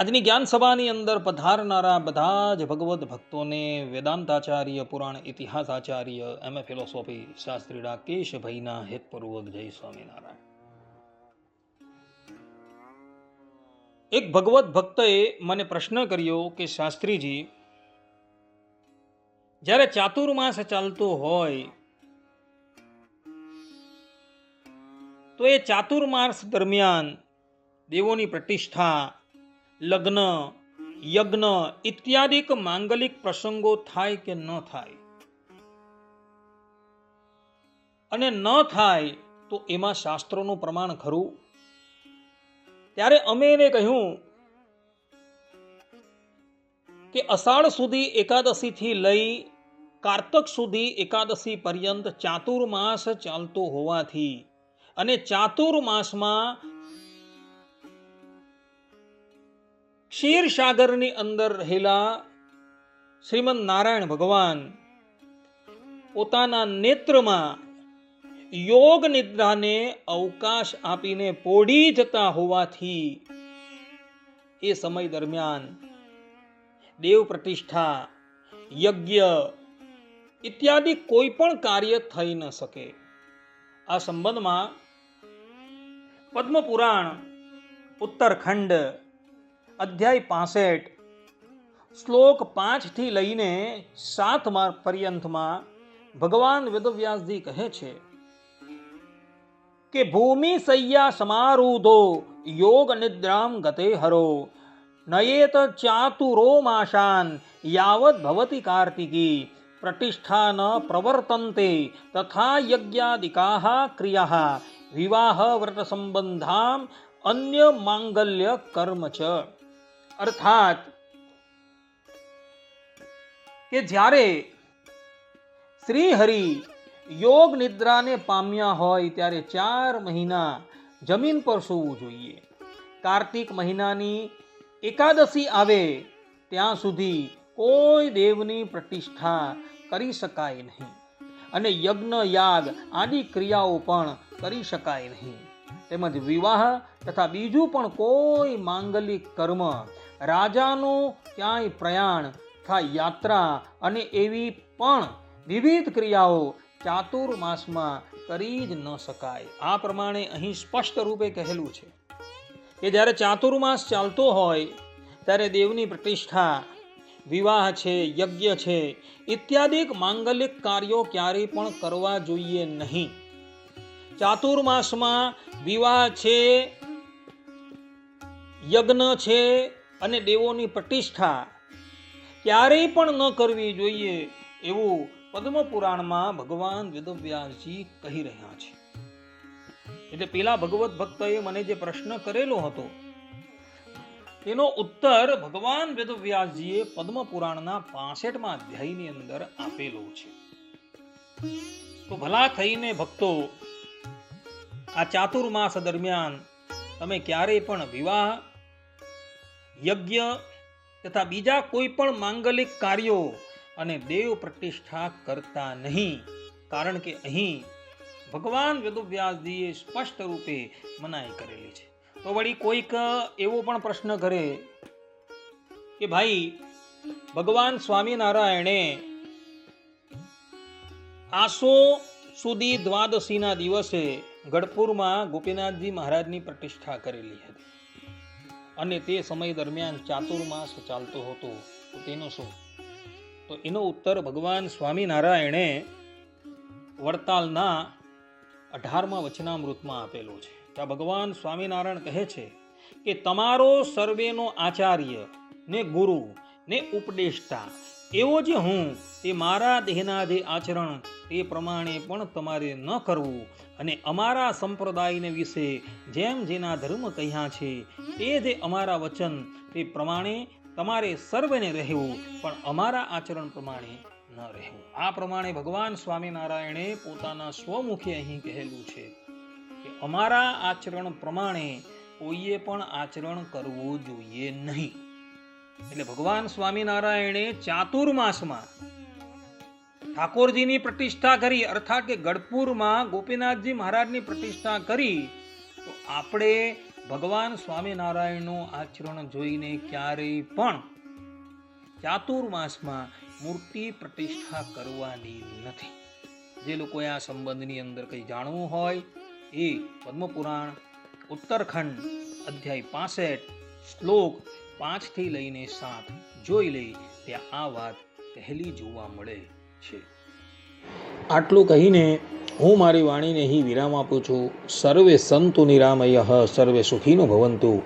આજની જ્ઞાન સભાની અંદર પધારનારા બધા જ ભગવત ભક્તોને વેદાંતાચાર્ય, પુરાણ ઇતિહાસ આચાર્ય એમ એ ફિલોસોફી શાસ્ત્રી રાકેશભાઈના હેતપૂર્વક જય સ્વામિનારાયણ. એક ભગવત ભક્તએ મને પ્રશ્ન કર્યો કે, શાસ્ત્રીજી, જ્યારે ચાતુર્માસ ચાલતો હોય, તો એ ચાતુર્માસ દરમિયાન દેવોની પ્રતિષ્ઠા લગ્ન, યજ્ઞ ઇત્યાદિક માંગલિક પ્રસંગો થાય કે ન થાય? અને ન થાય તો એમાં શાસ્ત્રોનું પ્રમાણ ખરું? ત્યારે અમે એને કહ્યું કે અષાઢ સુધી એકાદશીથી લઈ કારતક સુધી એકાદશી પર્યંત ચાતુર્માસ ચાલતો હોવાથી અને ચાતુર્માસમાં ક્ષીરસાગરની અંદર રહેલા શ્રીમદ નારાયણ ભગવાન પોતાના નેત્રમાં યોગ નિદ્રાને અવકાશ આપીને પોડી જતા હોવાથી એ સમય દરમિયાન દેવ પ્રતિષ્ઠા, યજ્ઞ ઇત્યાદિ કોઈ પણ કાર્ય થઈ ન શકે. આ સંબંધમાં પદ્મપુરાણ, ઉત્તરખંડ અધ્યાય પાસઠ. શ્લોક પાંચથી લઈને સાત પર્યંતમાં ભગવાન વેદવ્યાસજી કહે છે કે, ભૂમિ સૈયા સમારૂધો યોગ નિદ્રામ ગતે હરો, નયેત ચાતુરો માશાન યાવત ભવતી કાર્તિકી, પ્રતિષ્ઠા ન પ્રવર્તન્તે તથા યજ્ઞાદિકાહ ક્રિયા વિવાહ વ્રત સંબંધામ અન્ય માંગલ્ય કર્મ ચ. અર્થાત કે જ્યારે શ્રી હરિ યોગ નિદ્રાને પામ્યા હોય ત્યારે ચાર મહિના જમીન પર સૂવું જોઈએ. કાર્તિક મહિનાની એકાદશી આવે ત્યાં સુધી કોઈ દેવની પ્રતિષ્ઠા કરી શકાય નહીં અને યજ્ઞ, યાગ આદિ ક્રિયાઓ પણ કરી શકાય નહીં. તેમજ વિવાહ તથા બીજું પણ કોઈ માંગલિક કર્મ રાજાનું ક્યાંય પ્રયાણ તથા યાત્રા અને એવી પણ વિવિધ ક્રિયાઓ ચાતુર્માસમાં કરી જ ન શકાય. આ પ્રમાણે અહીં સ્પષ્ટ રૂપે કહેલું છે કે જ્યારે ચાતુર્માસ ચાલતો હોય, ત્યારે દેવની પ્રતિષ્ઠા, વિવાહ છે, યજ્ઞ છે, ઇત્યાદિક માંગલિક કાર્યો ક્યારેય પણ કરવા જોઈએ નહીં. ચાતુર્માસમાં વિવાહ છે, યજ્ઞ છે અને દેવોની પ્રતિષ્ઠા ક્યારેય પણ ન કરવી જોઈએ એવું પદ્મ પુરાણમાં ભગવાન વેદવ્યાસજી કહી રહ્યા છે. એટલે પેલા ભગવત ભક્તએ મને જે પ્રશ્ન કરેલો હતો, તેનો ઉત્તર ભગવાન વેદવ્યાસજીએ પદ્મ પુરાણના પાસઠમાં અધ્યાયની અંદર આપેલો છે. તો ભલા થઈને ભક્તો, આ ચાતુર્માસ દરમિયાન તમે ક્યારેય પણ વિવાહ યજ્ઞ તથા બીજા કોઈ પણ માંગલિક કાર્યો અને દેવ પ્રતિષ્ઠા કરતા નહીં. કારણ કે અહીં ભગવાન વેદવ્યાસજીએ સ્પષ્ટ રૂપે મનાઈ કરેલી છે. તો વળી કોઈક એવો પણ પ્રશ્ન કરે કે ભાઈ, ભગવાન સ્વામિનારાયણે આસો સુધી દ્વાદશીના દિવસે ગઢપુરમાં ગોપીનાથજી મહારાજની પ્રતિષ્ઠા કરેલી હતી. અને તે સમય દરમિયાન ચાતુર્માસ ચાલતો હતો. તો તેનો શું? તો એનો ઉત્તર ભગવાન સ્વામિનારાયણે વડતાલના અઢારમા વચનામૃતમાં આપેલો છે. ત્યાં ભગવાન સ્વામિનારાયણ કહે છે કે તમારો સર્વેનો આચાર્ય ને ગુરુ ને ઉપદેષ્ટા એવો જે હું તે મારા દેહના જે આચરણ તે પ્રમાણે પણ તમારે ન કરવું. અને અમારા સંપ્રદાયને વિશે જેમ જેના ધર્મ કહ્યા છે તે જે અમારા વચન તે પ્રમાણે તમારે સર્વને રહેવું, પણ અમારા આચરણ પ્રમાણે ન રહેવું. આ પ્રમાણે ભગવાન સ્વામિનારાયણે પોતાના સ્વમુખે અહીં કહેલું છે કે અમારા આચરણ પ્રમાણે કોઈએ પણ આચરણ કરવું જોઈએ નહીં. એટલે ભગવાન સ્વામિનારાયણે ચાતુર્માસમાં ઠાકોરજીની પ્રતિષ્ઠા કરી, અર્થાત કે ગઢપુરમાં ગોપીનાથજી મહારાજની પ્રતિષ્ઠા કરી, તો આપણે ભગવાન સ્વામિનારાયણનું આચરણ જોઈને ક્યારેય પણ ચાતુર્માસમાં મૂર્તિ પ્રતિષ્ઠા કરવાની નથી. જે લોકોએ આ સંબંધની અંદર કંઈ જાણવું હોય એ પદ્મપુરાણ, ઉત્તરખંડ અધ્યાય પાસઠ, શ્લોક પાંચથી લઈને સાત જોઈ લે, ત્યાં આ વાત પહેલી જોવા મળે છે. આટલું કહીને હું મારી વાણીને અહીં વિરામ આપું છું. સર્વે સંતુ નિરામય, સર્વે સુખીનો ભવંતુ.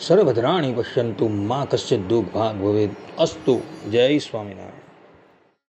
સર્વધરાણી પશ્યંતુ, મા કશ્ચિત દુઃખ ભાગ ભવેદ. અસ્તુ. જય સ્વામિનારાયણ.